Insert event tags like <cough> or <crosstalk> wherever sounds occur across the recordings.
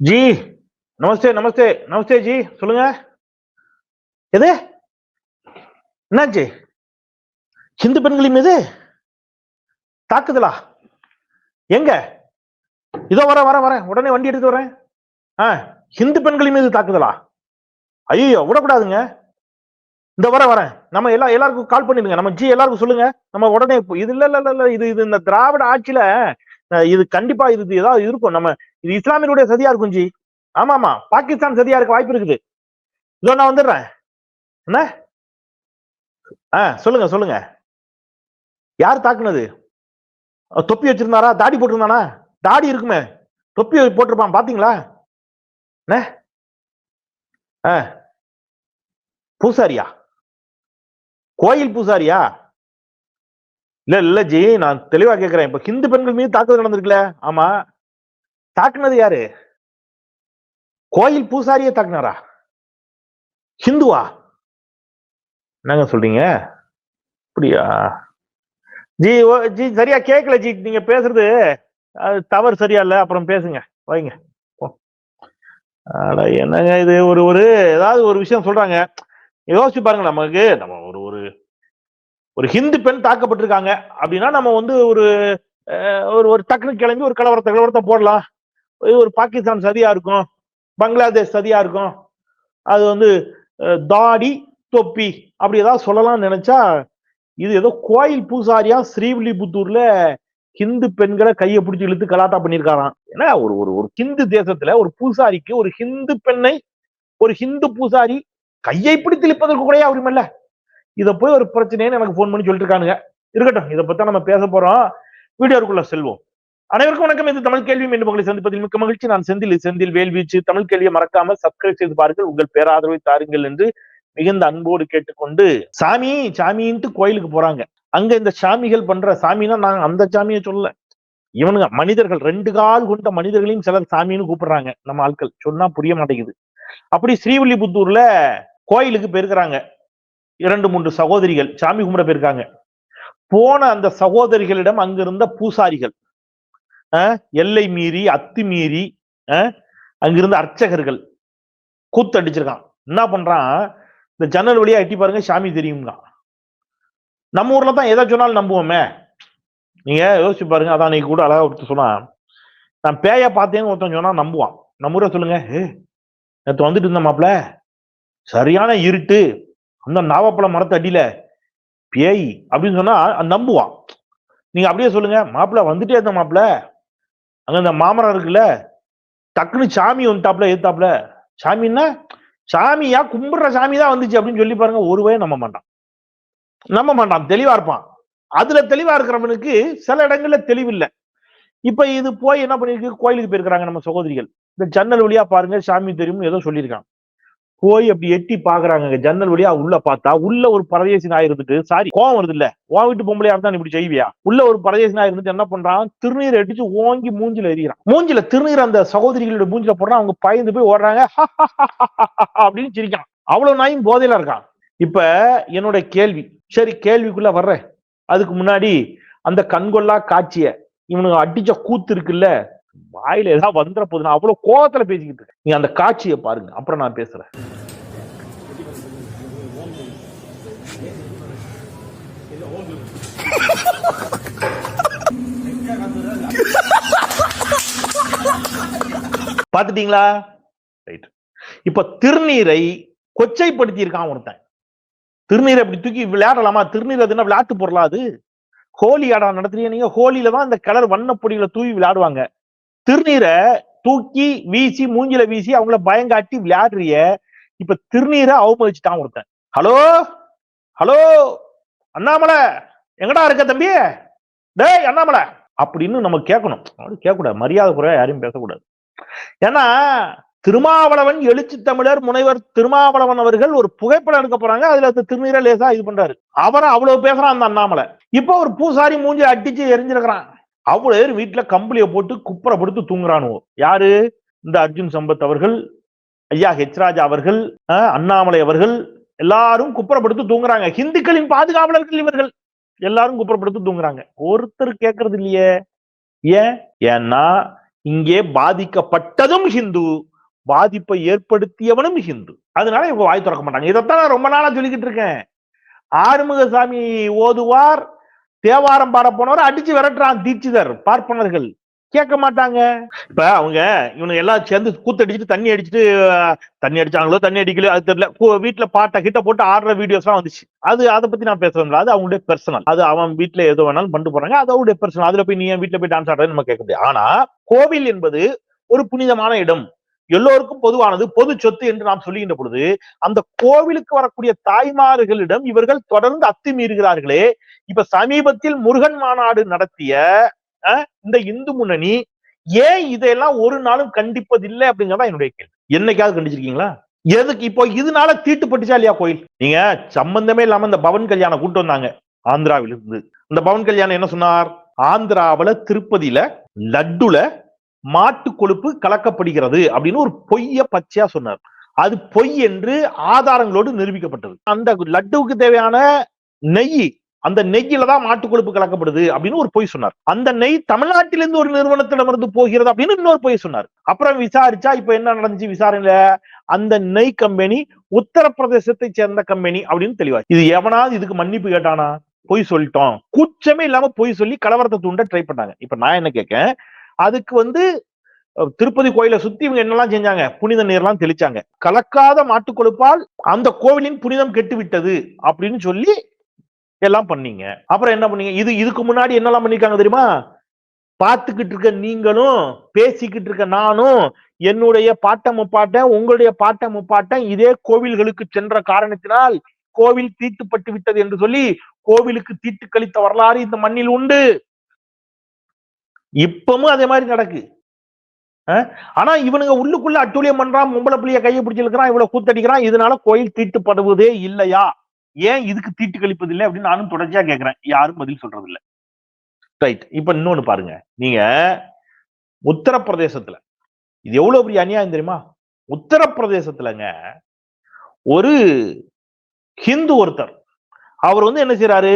G நமஸ்தே நமஸ்தே நமஸ்தே G சொல்லுங்க. எது? என்னாச்சு? ஹிந்து பெண்களின் மீது தாக்குதலா? எங்க? இதோ வர வர வரேன். உடனே வண்டி எடுத்து வரேன். ஆ ஹிந்து பெண்களின் மீது தாக்குதலா? ஐயோ விடக்கூடாதுங்க. இந்த வர வரேன். நம்ம எல்லா எல்லாருக்கும் கால் பண்ணிடுங்க. நம்ம ஜி எல்லாருக்கும் சொல்லுங்க. நம்ம உடனே இப்போ- இது இல்ல இல்ல இல்ல, இது இது இந்த திராவிட ஆட்சியில இது கண்டிப்பா இது ஏதாவது இருக்கும். நம்ம இது இஸ்லாமியருடைய சதியா இருக்கும் ஜி. ஆமா ஆமா பாகிஸ்தான் சதியா இருக்க வாய்ப்பு இருக்குது. இதோ நான் வந்துடுறேன். என்ன? ஆ சொல்லுங்க சொல்லுங்க. யார் தாக்குனது? தொப்பி வச்சிருந்தாரா? தாடி போட்டிருந்தானா? தாடி இருக்குமே. தொப்பி போட்டிருப்பான் பாத்தீங்களா? என்ன? ஆ. பூசாரியா? கோயில் பூசாரியா? இல்ல இல்ல ஜி நான் தெளிவா கேக்குறேன். இப்ப ஹிந்து பெண்கள் மீது தாக்குதல் நடந்திருக்குல்ல? ஆமா. தாக்குனது யாரு? கோயில் பூசாரியே தாக்குனாரா? ஹிந்துவா? என்னங்க சொல்றீங்க? அப்படியா? ஜி ஓ ஜி சரியா கேட்கல ஜி நீங்க பேசுறது. அது தவறு சரியா இல்ல அப்புறம் பேசுங்க. வைங்க. ஓ. என்னங்க இது? ஒரு ஒரு ஏதாவது ஒரு விஷயம் சொல்றாங்க. யோசிச்சு பாருங்க நமக்கு. நம்ம ஒரு ஒரு ஹிந்து பெண் தாக்கப்பட்டிருக்காங்க. அப்படின்னா நம்ம வந்து ஒரு ஒரு ஒரு டக்குனு கிளம்பி ஒரு கலவரத்தை கலவரத்தை போடலாம். இது ஒரு பாகிஸ்தான் சதியா இருக்கும். பங்களாதேஷ் சதியா இருக்கும். அது வந்து தாடி தொப்பி அப்படி ஏதாவது சொல்லலாம்னு நினைச்சா இது ஏதோ கோயில் பூசாரியா ஸ்ரீவில்லிபுத்தூர்ல ஹிந்து பெண்களை கையை பிடிச்சி இழுத்து கலாட்டா பண்ணியிருக்காராம். ஏன்னா ஒரு ஒரு ஒரு ஹிந்து தேசத்துல ஒரு பூசாரிக்கு ஒரு ஹிந்து பெண்ணை ஒரு ஹிந்து பூசாரி கையை பிடித்து இழுப்பதற்கு கூட உரிமை இதை போய் ஒரு பிரச்சனைன்னு எனக்கு ஃபோன் பண்ணி சொல்லிட்டு இருக்கானுங்க இருக்கட்டும் இதை பத்தி நம்ம பேச போறோம். வீடியோக்குள்ள செல்வோம். அனைவருக்கும் வணக்கம். இது தமிழ் கேள்வி. மீண்டும் உங்களை சந்திப்பதில் மிக்க மகிழ்ச்சி. நான் செந்தில். செந்தில் வேல்வீச்சு. தமிழ் கேள்வியை மறக்காம சப்ஸ்கிரைப் செய்து பாருங்கள். உங்கள் பேராதரவை தாருங்கள் என்று மிகுந்த அன்போடு கேட்டுக்கொண்டு சாமி சாமின்ட்டு கோயிலுக்கு போறாங்க. அங்க இந்த சாமிகள் பண்ற சாமினா நான் அந்த சாமியை சொல்லல. இவனுங்க மனிதர்கள் ரெண்டு கால் கொண்ட மனிதர்களையும் சிலர் சாமின்னு கூப்பிடுறாங்க. நம்ம ஆட்கள். சொன்னா புரிய மாட்டேங்குது. அப்படி ஸ்ரீவில்லிபுத்தூர்ல கோயிலுக்கு போயிருக்கிறாங்க. இரண்டு மூன்று சகோதரிகள் சாமி கும்பிட போயிருக்காங்க. போன அந்த சகோதரிகளிடம் அங்கிருந்த பூசாரிகள் எல்லை மீறி அத்துமீறி அஹ், அங்கிருந்த அர்ச்சகர்கள் கூத்தடிச்சிருக்கான். என்ன பண்றான்? இந்த ஜன்னல் வழியா எட்டி பாருங்க சாமி தெரியுங்க நம்ம ஊர்ல தான் எதை சொன்னாலும் நம்புவோமே. நீங்க யோசிச்சு பாருங்க அதான் நீ கூட அழகா ஒருத்தர் சொன்னா நான் பேய பார்த்தேன்னு ஒருத்தன் சொன்னா நம்புவான். நம்ம ஊரை சொல்லுங்க ஏ நேற்று வந்துட்டு இருந்த மாப்பிள்ள சரியான இருட்டு அந்த நாவப்பழ மரத்து அடியில பேய் அப்படின்னு சொன்னா நம்புவான் நீங்க அப்படியே சொல்லுங்க மாப்பிள்ள வந்துட்டே இருந்த மாப்பிள அங்க இந்த மாமரம் இருக்குல்ல டக்குன்னு சாமி வந்துட்டாப்ல ஏத்தாப்ல. சாமின்னா சாமியா கும்பிடுற சாமி தான் வந்துச்சு அப்படின்னு சொல்லி பாருங்க ஒருவே நம்ப மாட்டான். நம்ப மாட்டான் தெளிவா இருப்பான். அதுல தெளிவா இருக்கிறவனுக்கு சில இடங்கள்ல தெளிவில்லை. இப்ப இது போய் என்ன பண்ணிருக்கு கோயிலுக்கு போயிருக்கிறாங்க நம்ம சகோதரிகள். இந்த ஜன்னல் வழியா பாருங்க சாமி தெரியும் ஏதோ சொல்லியிருக்காங்க. போய் அப்படி எட்டி பாக்குறாங்க ஜன்னல் வழியா உள்ள பார்த்தா உள்ள ஒரு பரதேசி நாய் இருந்துட்டு சாரி கோவம் வருது இல்ல உன் வீட்டு பொம்பளையா இருந்தா நீ இப்படி செய்வியா? உள்ள ஒரு பரதேசி நாய் இருந்துட்டு என்ன பண்றான்? திருநீர் அடிச்சு ஓங்கி மூஞ்சில எறிகிறான். மூஞ்சில திருநீர் அந்த சகோதரிகளோட மூஞ்சில போடுறான் அவங்க பயந்து போய் ஓடுறாங்க. <laughs> அப்படின்னு சிரிக்கான் அவ்வளவு நாயும் போதையில இருக்கான். இப்ப என்னோட கேள்வி. சரி கேள்விக்குள்ள வர்றேன். அதுக்கு முன்னாடி அந்த கண்கொள்ளா காட்சிய இவனுங்க அடிச்ச கூத்து இருக்குல்ல? வாயில ஏதாவது வந்துட போகுது நான் அவ்வளவு கோபத்துல பேசிக்கிட்டு இருக்கேன். நீங்க அந்த காட்சியை பாருங்க. அப்புறம் நான் பேசுறேன். பாத்துட்டீங்களா ரைட் இப்ப திருநீரை கொச்சைப்படுத்தி இருக்கான் ஒருத்தன். திருநீரை அப்படி தூக்கி விளையாடலாமா? திருநீர் அது என்ன விளையாட்டு பொருளா அது? ஹோலி ஆடம் நடத்துறீங்க. நீங்க ஹோலியில தான் இந்த கலர் வண்ணப்பொடிகளை தூவி விளையாடுவாங்க. திருநீரை தூக்கி வீசி மூஞ்சில வீசி அவங்கள பயங்காட்டி விளையாடுறிய இப்ப திருநீரை அவமதிச்சுட்டான் ஒருத்தன். ஹலோ? ஹலோ? அண்ணாமலை எங்கடா இருக்க தம்பி? டேய் அண்ணாமலை! அப்படின்னு நம்ம கேட்கணும் அப்படி கேட்கக்கூடாது மரியாதை குறையா யாரையும் பேசக்கூடாது. ஏன்னா திருமாவளவன் எழுச்சி தமிழர் முனைவர் திருமாவளவன் அவர்கள் ஒரு புகைப்படம் எடுக்க போறாங்க. அதுல திருநீரை லேசா இது பண்றாரு. அவரை அவ்வளவு பேசுறான் அந்த அண்ணாமலை. இப்ப ஒரு பூசாரி மூஞ்சி அடிச்சு எரிஞ்சிருக்கிறான். அவ்வளவு பேர் வீட்டுல கம்பளிய போட்டு குப்புறப்படுத்து தூங்குறானுவோ? யாரு? இந்த அர்ஜுன் சம்பத் அவர்கள் ஐயா ஹெச் ராஜா அவர்கள் அண்ணாமலை அவர்கள் எல்லாரும் குப்புறப்படுத்து தூங்குறாங்க. ஹிந்துக்களின் பாதுகாவலர்கள் இவர்கள். எல்லாரும் குப்புறப்படுத்து தூங்குறாங்க. ஒருத்தர் கேட்கறது இல்லையே. ஏன்? ஏன்னா இங்கே பாதிக்கப்பட்டதும் ஹிந்து. பாதிப்பை ஏற்படுத்தியவனும் ஹிந்து. அதனால இவங்க வாய் திறக்க மாட்டாங்க. இதைத்தான் நான் ரொம்ப நாளா சொல்லிக்கிட்டு இருக்கேன். ஆறுமுகசாமி ஓதுவார் தேவாரம் பாட போனவரை அடிச்சு விரட்டுறான் தீட்சிதர். பார்ப்பனர்கள். கேட்க மாட்டாங்க. இப்ப அவங்க இவனுக்கு எல்லாம் சேர்ந்து கூத்தடிச்சுட்டு தண்ணி அடிச்சுட்டு தண்ணி அடிச்சாங்களோ தண்ணி அடிக்கலையோ அது தெரியல. வீட்டுல பாட்டை கிட்ட போட்டு ஆடுற வீடியோஸ் எல்லாம் வந்துச்சு. அது அதை பத்தி நான் பேசுறேன் அது அவங்களுடைய பர்சனல் அது அவன் வீட்டுல எது வேணாலும் பண்ணிட்டு போறாங்க. அது அவருடைய பர்சனல் அதுல போய் நீ என் வீட்டுல போய் டான்ஸ் ஆடுறது நம்ம கேட்க முடியாது. ஆனா கோவில் என்பது ஒரு புனிதமான இடம். எல்லோருக்கும் பொதுவானது பொது சொத்து என்று நாம் சொல்லுகின்ற பொழுது அந்த கோவிலுக்கு வரக்கூடிய தாய்மார்களிடம் இவர்கள் தொடர்ந்து அத்துமீறுகிறார்களே. இப்ப சமீபத்தில் முருகன் மாநாடு நடத்திய அஹ், இந்த இந்து முன்னணி ஏன் இதையெல்லாம் ஒரு நாளும் கண்டிப்பதில்லை அப்படிங்கறதா என்னுடைய கேள்வி. என்னைக்காவது கண்டிச்சிருக்கீங்களா? எதுக்கு இப்போ இதனால தீட்டுப்பட்டுச்சா இல்லையா கோயில்? நீங்க சம்பந்தமே இல்லாம இந்த பவன் கல்யாணம் கூட்டு வந்தாங்க ஆந்திராவில இருந்து இந்த பவன் கல்யாணம் என்ன சொன்னார்? ஆந்திராவுல திருப்பதியில லட்டுல மாட்டு கொழுப்பு கலக்கப்படுகிறது அப்படின்னு ஒரு பொய்ய பச்சையா சொன்னார். அது பொய் என்று ஆதாரங்களோடு நிரூபிக்கப்பட்டது. அந்த லட்டுவுக்கு தேவையான நெய் அந்த நெய்யில தான் மாட்டு கொழுப்பு கலக்கப்படுது அப்படின்னு ஒரு பொய் சொன்னார். அந்த நெய் தமிழ்நாட்டிலிருந்து ஒரு நிறுவனத்திடமிருந்து போகிறது அப்படின்னு இன்னொரு பொய் சொன்னார். அப்புறம் விசாரிச்சா இப்ப என்ன நடந்துச்சு விசாரணையில? அந்த நெய் கம்பெனி உத்தரப்பிரதேசத்தை சேர்ந்த கம்பெனி அப்படின்னு தெளிவா. இது எவனாவது இதுக்கு மன்னிப்பு கேட்டானா? பொய் சொல்லிட்டோம். கூச்சமே இல்லாம பொய் சொல்லி கலவரத்தை தூண்ட ட்ரை பண்ணாங்க. இப்ப நான் என்ன கேட்கேன் அதுக்கு வந்து திருப்பதி கோயிலை சுத்தி இவங்க என்னெல்லாம் செஞ்சாங்க? புனித நீர்லாம் தெளிச்சாங்க. கலக்காத மாட்டு கொழுப்பால் அந்த கோவிலின் புனிதம் கெட்டு விட்டது அப்படின்னு சொல்லி எல்லாம் பண்ணீங்க. அப்புறம் என்ன பண்ணீங்க? இது இதுக்கு முன்னாடி என்னெல்லாம் பண்ணிருக்காங்க தெரியுமா? பார்த்துக்கிட்டு இருக்க நீங்களும் பேசிக்கிட்டு இருக்க நானும் என்னுடைய பாட்ட முப்பாட்டன் உங்களுடைய பாட்ட முப்பாட்டன் இதே கோவில்களுக்கு சென்ற காரணத்தினால் கோவில் தீட்டுப்பட்டு விட்டது என்று சொல்லி கோவிலுக்கு தீட்டு கழித்த வரலாறு இந்த மண்ணில் உண்டு. இப்பவும் அதே மாதிரி நடக்கு. ஆனா இவனுங்க உள்ளுக்குள்ள அட்டூழியம் பண்றான் மும்பளை புள்ளிய கையை பிடிச்சிருக்கிறான் இவ்வளவு கூத்தடிக்கிறான் இதனால கோயில் தீட்டுப்படுவதே இல்லையா? ஏன் இதுக்கு தீட்டு கழிப்பது இல்லை அப்படின்னு நானும் தொடர்ச்சியா கேட்கிறேன் யாரும் பதில் சொல்றது இல்லை. ரைட் இப்ப இன்னொன்னு பாருங்க. நீங்க உத்தரப்பிரதேசத்துல இது எவ்வளவு பெரிய அநியாயம் தெரியுமா? உத்தரப்பிரதேசத்துலங்க ஒரு ஹிந்து ஒருத்தர் அவர் வந்து என்ன செய்யறாரு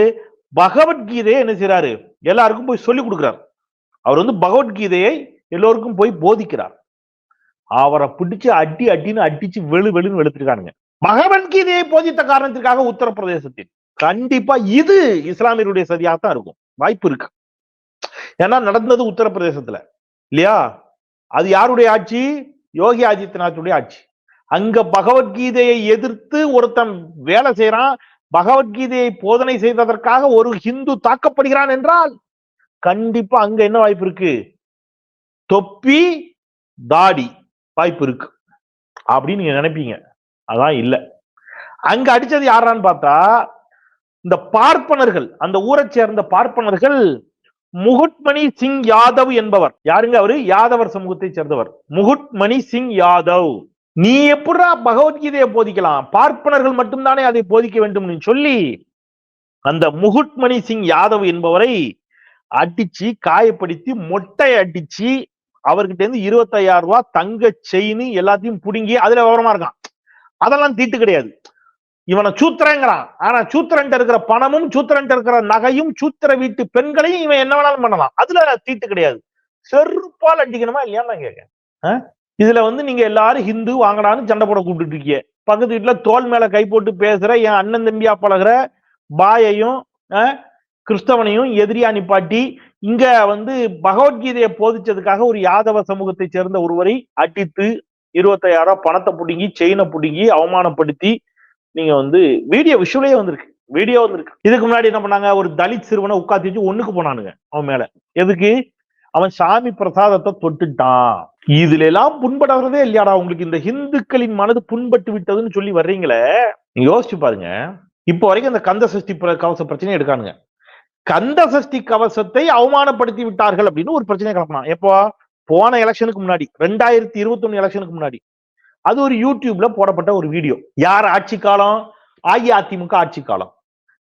பகவத்கீதையை என்ன செய்யறாரு எல்லாருக்கும் போய் சொல்லி கொடுக்குறாரு. அவர் வந்து பகவத்கீதையை எல்லோருக்கும் போய் போதிக்கிறார். அவரை பிடிச்சு அடி அடின்னு அடிச்சு வெளு வெளுன்னு வெளுத்திருக்கானுங்க. பகவத்கீதையை போதித்த காரணத்திற்காக உத்தரப்பிரதேசத்தில். கண்டிப்பா இது இஸ்லாமியருடைய சதியாகத்தான் இருக்கும். வாய்ப்பு இருக்கு. ஏன்னா நடந்தது உத்தரப்பிரதேசத்துல. இல்லையா? அது யாருடைய ஆட்சி? யோகி ஆதித்யநாத்துடைய ஆட்சி. அங்க பகவத்கீதையை எதிர்த்து ஒருத்தன் வேலை செய்யறான் பகவத்கீதையை போதனை செய்ததற்காக ஒரு ஹிந்து தாக்கப்படுகிறான் என்றால் கண்டிப்பா அங்க என்ன வாய்ப்பு இருக்கு? தொப்பி தாடி வாய்ப்பு இருக்கு. அப்படின்னு நீங்க நினைப்பீங்க. அதான் இல்ல. அங்க அடிச்சது யாரான்னு பார்த்தா இந்த பார்ப்பனர்கள் அந்த ஊரை சேர்ந்த பார்ப்பனர்கள் முகுட்மணி சிங் யாதவ் என்பவர். யாருங்க அவரு? யாதவர் சமூகத்தை சேர்ந்தவர். முகுட்மணி சிங் யாதவ். நீ எப்படா பகவத்கீதையை போதிக்கலாம்? பார்ப்பனர்கள் மட்டும்தானே அதை போதிக்க வேண்டும் சொல்லி அந்த முகுட்மணி சிங் யாதவ் என்பவரை அடிச்சு காயப்படுத்தி மொட்டை அடிச்சு அவர்கிட்ட இருந்து இருபத்தையாயிரம் ரூபாய் தங்க செயின் எல்லாத்தையும் புடுங்கி அதுல விவரமா இருக்கான். அதெல்லாம் தீட்டு கிடையாது. இவனை சூத்திரங்கிறான். ஆனா சூத்திரன்ட்ட இருக்கிற பணமும் சூத்திரன்ட்ட இருக்கிற நகையும் சூத்திர வீட்டு பெண்களையும் இவன் என்ன வேணாலும் பண்ணலாம். அதுல தீட்டு கிடையாது. செருப்பால் அடிக்கணுமா இல்லையான்னு நான் கேட்கேன் இதுல வந்து நீங்க எல்லாரும் ஹிந்து வாங்கடான்னு சண்டை போட கூப்பிட்டு இருக்கீங்க. பக்கத்து வீட்டுல தோல் மேல கை போட்டு பேசுற என் அண்ணன் தம்பியா பழகுற பாயையும் ஆஹ் கிறிஸ்தவனையும் எதிரியா நிப்பாட்டி இங்க வந்து பகவத்கீதையை போதிச்சதுக்காக ஒரு யாதவ சமூகத்தை சேர்ந்த ஒருவரை அடித்து இருபத்தையாயிரம் பணத்தை பிடுங்கி செயினை புடுங்கி அவமானப்படுத்தி நீங்க வந்து வீடியோ விஷுவலே வந்திருக்கு. வீடியோ வந்திருக்கு. இதுக்கு முன்னாடி என்ன பண்ணாங்க? ஒரு தலித் சிறுவனை உட்காந்து வச்சு ஒண்ணுக்கு போனானுங்க அவன் மேல. எதுக்கு? அவன் சாமி பிரசாதத்தை தொட்டுட்டான். இதுல எல்லாம் புண்படுறதே இல்லையாடா உங்களுக்கு இந்த ஹிந்துக்களின் மனது புண்பட்டு விட்டதுன்னு சொல்லி வர்றீங்களே? நீங்க யோசிச்சு பாருங்க. இப்போ வரைக்கும் இந்த கந்த சஷ்டி கவச பிரச்சனையை எடுக்கானுங்க. கந்த சஷ்டி கவசத்தை அவமானப்படுத்தி விட்டார்கள் அப்படின்னு ஒரு பிரச்சனை கிளப்பினான். எப்போ? போன எலெக்ஷனுக்கு முன்னாடி. ரெண்டாயிரத்தி இருபத்தி ஒண்ணு எலெக்ஷனுக்கு முன்னாடி. அது ஒரு யூடியூப்ல போடப்பட்ட ஒரு வீடியோ. யார் ஆட்சி காலம்? அஇஅதிமுக ஆட்சி காலம்.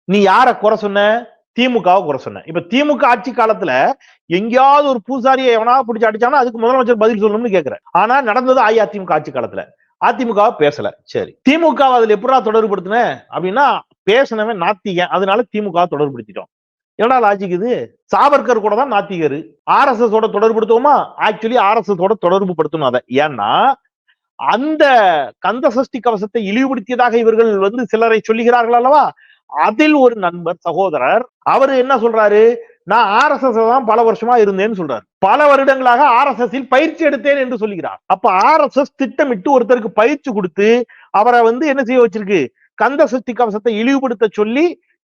நீ யார குறை சொன்ன? திமுகவை குறை சொன்ன. இப்ப திமுக ஆட்சி காலத்துல எங்கேயாவது ஒரு பூசாரியை எவனாவது பிடிச்சி அடிச்சானா அதுக்கு முதலமைச்சர் பதில் சொல்லணும்னு கேட்கிறேன் ஆனா நடந்தது அஇஅதிமுக ஆட்சி காலத்துல. அதிமுக பேசல. சரி. திமுக அதுல எப்படா தொடர்புபடுத்தின? அப்படின்னா பேசினவன் நாத்திகன். அதனால திமுக தொடர்புபடுத்திட்டோம். என்னடா லாஜிக் இது? சாவர்கர் கூட தான் நாத்திகர். ஆர்எஸ்எஸ் ஓட தொடர்புபடுத்துவோமா? ஆக்சுவலி ஆர்எஸ்எஸ் ஓட தொடர்பு படுத்தணும் அதை. ஏன்னா அந்த கந்த சஷ்டி கவசத்தை இழிவுபடுத்தியதாக இவர்கள் வந்து சிலரை சொல்லுகிறார்கள் அல்லவா? அதில் ஒரு நண்பர் சகோதரர் அவர் என்ன சொல்றாரு? நான் ஆர்எஸ்எஸ் தான் பல வருஷமா இருந்தேன்னு சொல்றாரு. பல வருடங்களாக ஆர்எஸ்எஸ் பயிற்சி எடுத்தேன் என்று சொல்லுகிறார். அப்ப ஆர்எஸ்எஸ் திட்டமிட்டு ஒருத்தருக்கு பயிற்சி கொடுத்து அவரை வந்து என்ன செய்ய வச்சிருக்கு? கந்த சஷ்டி கவசத்தை இழிவுபடுத்த சொல்லி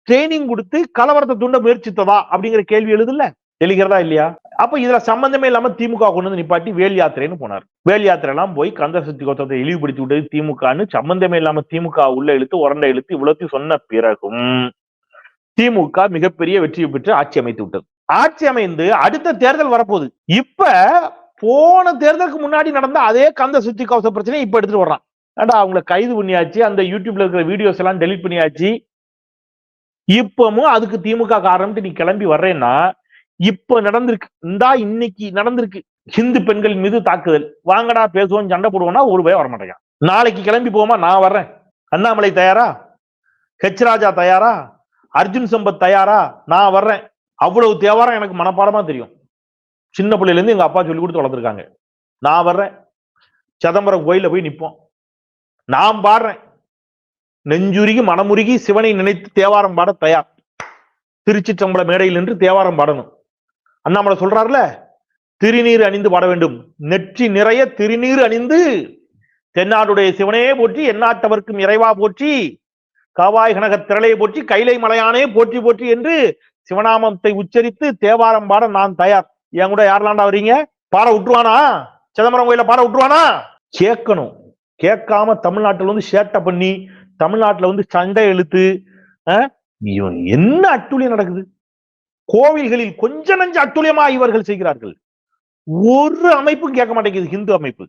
ட்ரைனிங் கொடுத்து கலவரத்தை தூண்ட முயற்சித்ததா அப்படிங்கிற கேள்வி எழுதுல தெளிகிறதா இல்லையா? அப்ப இதுல சம்பந்தமே இல்லாம திமுக கொண்டு வந்து நிப்பாட்டி வேல் யாத்திரைன்னு போனார். வேல் யாத்திரை எல்லாம் போய் கந்த சக்தி கோத்தத்தை இழிவுபடுத்தி விட்டது திமுகன்னு சம்பந்தமே இல்லாம திமுக உள்ள இழுத்து உரண்ட இழுத்து இவ்வளவு சொன்ன பிறகும் திமுக மிகப்பெரிய வெற்றியை பெற்று ஆட்சி அமைத்து விட்டது. ஆட்சி அமைந்து அடுத்த தேர்தல் வரப்போகுது. இப்ப போன தேர்தலுக்கு முன்னாடி நடந்த அதே கந்த சுத்தி கவச பிரச்சனை இப்ப எடுத்துட்டு வர்றான். ஏன்டா அவங்கள கைது பண்ணியாச்சு? அந்த யூடியூப்ல இருக்கிற வீடியோஸ் எல்லாம் டெலிட் பண்ணியாச்சு? இப்பவும் அதுக்கு திமுக காரணம்ட்டு நீ கிளம்பி வர்றேன்னா இப்ப நடந்திருக்கு இந்தா இன்னைக்கு நடந்திருக்கு ஹிந்து பெண்கள் மீது தாக்குதல். வாங்கடா பேசுவோம் சண்டை போடுவோம்னா ஒரு பய வரமாட்டேங்க நாளைக்கு கிளம்பி போமா நான் வர்றேன். அண்ணாமலை தயாரா? ஹெச் ராஜா தயாரா? அர்ஜுன் சம்பத் தயாரா? நான் வர்றேன். அவ்வளவு தேவாரம் எனக்கு மனப்பாடமா தெரியும். சின்ன பிள்ளையில இருந்து எங்க அப்பா சொல்லி கொடுத்து வளர்த்துருக்காங்க. நான் வர்றேன். சிதம்பரம் கோயில போய் நிற்போம் நான் பாடுறேன். நெஞ்சுருகி மனமுருகி சிவனை நினைத்து தேவாரம் பாட தயார். திருச்சிற்றம்பல மேடையில் நின்று தேவாரம் பாடணும். அண்ணாமலை சொல்றாருல திருநீர் அணிந்து பாட வேண்டும். நெற்றி நிறைய திருநீர் அணிந்து தென்னாடுடைய சிவனே போற்றி எந்நாட்டவர்க்கும் இறைவா போற்றி காவாய் கனக திரளையை போற்றி கைலை மலையானே போற்றி போற்றி என்று சிவநாமத்தை உச்சரித்து தேவாரம் பாட நான் தயார். என் கூட யாரெல்லாம்டா வரீங்க பாட விட்டுருவானா? சிதம்பரம் கோயில பாட விட்டுருவானா? கேட்கணும். கேட்காம தமிழ்நாட்டுல வந்து சேட்டை பண்ணி தமிழ்நாட்டுல வந்து சண்டை எழுத்து இவன் என்ன அட்டுழியம் நடக்குது? கோவில்களில் கொஞ்ச நஞ்ச அட்டுழியமா இவர்கள் செய்கிறார்கள்? ஒரு அமைப்பும் கேட்க மாட்டேங்குது ஹிந்து அமைப்பு.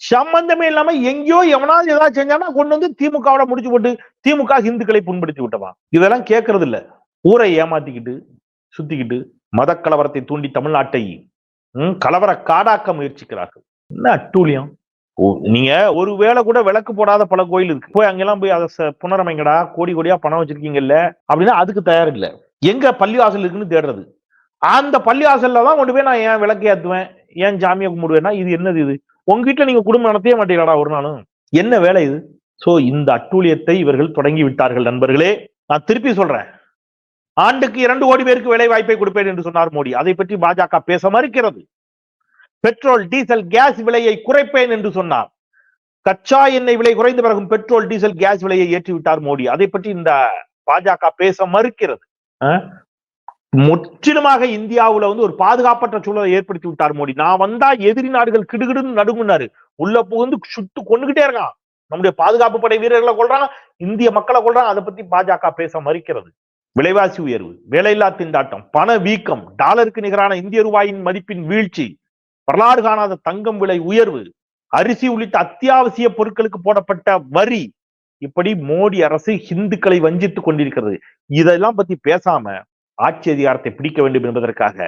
சம்பந்தமே இல்லாம எங்கேயோ எவனாவது ஏதாவது செஞ்சானா கொண்டு வந்து திமுகவோட முடிச்சு போட்டு திமுக ஹிந்துக்களை புண்படுத்தி விட்டவா இதெல்லாம் கேட்கறது இல்ல. ஊரை ஏமாத்திக்கிட்டு சுத்திக்கிட்டு மத கலவரத்தை தூண்டி தமிழ்நாட்டை கலவர காடாக்க முயற்சிக்கிறார்கள். என்ன அட்டூழியம்? நீங்க ஒரு வேளை கூட விளக்கு போடாத பல கோயில் இருக்கு. போய் அங்கெல்லாம் போய் அதை ச- புனரமைங்கடா கோடி கோடியா பணம் வச்சிருக்கீங்கல்ல? அப்படின்னா அதுக்கு தயார் இல்ல. எங்க பள்ளிவாசல் இருக்குன்னு தேடுறது. அந்த பள்ளிவாசல்ல தான் கொண்டு போய் நான் ஏன் விளக்கு ஏத்துவேன் ஏன் ஜாமியை கும்பிடுவேன்னா இது என்னது இது? உங்க நீங்க குடும்பம் நடத்தவே மாட்டீங்களாடா ஒரு நாளும்? என்ன வேலை இது? சோ இந்த அட்டூழியத்தை இவர்கள் தொடங்கி விட்டார்கள் நண்பர்களே. நான் திருப்பி சொல்றேன். ஆண்டுக்கு இரண்டு கோடி பேருக்கு வேலை வாய்ப்பை கொடுப்பேன் என்று சொன்னார் மோடி. அதை பற்றி பாஜக பேச மறுக்கிறது. பெட்ரோல் டீசல் கேஸ் விலையை குறைப்பேன் என்று சொன்னார். கச்சா எண்ணெய் விலை குறைந்த பிறகும் பெட்ரோல் டீசல் கேஸ் விலையை ஏற்றிவிட்டார் மோடி. அதை பற்றி இந்த பாஜக பேச மறுக்கிறது. முற்றிலுமாக இந்தியாவுல வந்து ஒரு பாதுகாப்பற்ற சூழலை ஏற்படுத்தி விட்டார் மோடி. நான் வந்தா எதிரி நாடுகள் கிடுகிடுன்னு நடுங்குனாரு. உள்ள புகுந்து சுட்டு கொண்டுகிட்டே இருக்கான். நம்முடைய பாதுகாப்பு படை வீரர்களை கொள்றாங்க இந்திய மக்களை கொள்றாங்க அதை பத்தி பாஜக பேச மறுக்கிறது. விலைவாசி உயர்வு வேலையில்லா திண்டாட்டம் பண வீக்கம் டாலருக்கு நிகரான இந்திய ரூபாயின் மதிப்பின் வீழ்ச்சி வரலாறு காணாத தங்கம் விலை உயர்வு அரிசி உள்ளிட்ட அத்தியாவசிய பொருட்களுக்கு போடப்பட்ட வரி இப்படி மோடி அரசு இந்துக்களை வஞ்சித்துக் கொண்டிருக்கிறது. இதெல்லாம் பத்தி பேசாம ஆட்சி அதிகாரத்தை பிடிக்க வேண்டும் என்பதற்காக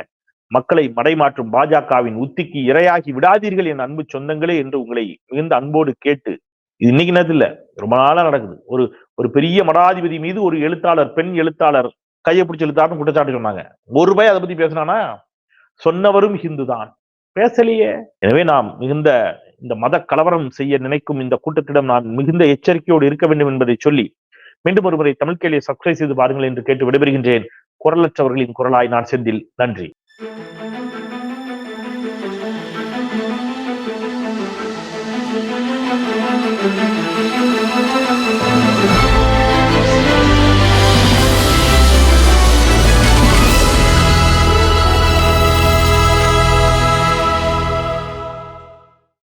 மக்களை மடைமாற்றும் பாஜகவின் உத்திக்கு இரையாகி விடாதீர்கள் என் அன்பு சொந்தங்களே என்று உங்களை மிகுந்த அன்போடு கேட்டு இது இன்னைக்கு நேரத்தில் இல்ல? ரொம்ப நாளா நடக்குது. ஒரு ஒரு பெரிய மடாதிபதி மீது ஒரு எழுத்தாளர் பெண் எழுத்தாளர் கையை பிடிச்ச எழுத்தாருன்னு குற்றச்சாட்டு சொன்னாங்க. ஒரு ரூபாய் அதை பத்தி பேசினானா? சொன்னவரும் ஹிந்து தான் பேசலையே. எனவே நாம் மிகுந்த இந்த மத கலவரம் செய்ய நினைக்கும் இந்த கூட்டத்திடம் நான் மிகுந்த எச்சரிக்கையோடு இருக்க வேண்டும் என்பதை சொல்லி மீண்டும் ஒருமுறை தமிழ் கேள்வியை சப்ஸ்கிரைப் செய்து பாருங்கள் என்று கேட்டு விடைபெறுகின்றேன். குரலற்றவர்களின் குரலாய் நான் செந்தில். நன்றி.